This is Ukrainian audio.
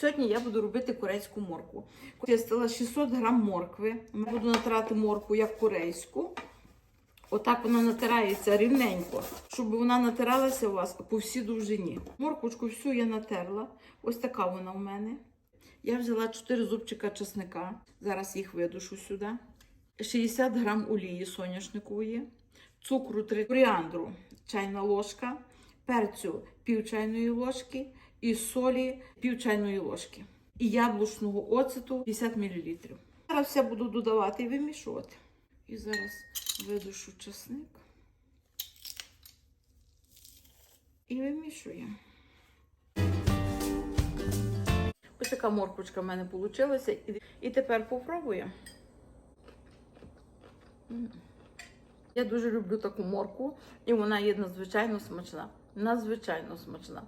Сьогодні я буду робити корейську моркву. Я стала 600 грам моркви. Буду натирати моркву як корейську. Отак вона натирається рівненько, щоб вона натиралася у вас по всій довжині. Морквочку всю я натерла. Ось така вона у мене. Я взяла 4 зубчика чесника. Зараз їх видушу сюди. 60 грам олії соняшникової, цукру 3 коріандру, чайна ложка, перцю пів чайної ложки і солі пів чайної ложки. І яблучного оцету 50 мл. Зараз все буду додавати і вимішувати. І зараз видушу чесник. І вимішую. Ось така морквочка в мене вийшла. І, тепер попробую. Я дуже люблю таку морку, і вона є надзвичайно смачна. Надзвичайно смачна.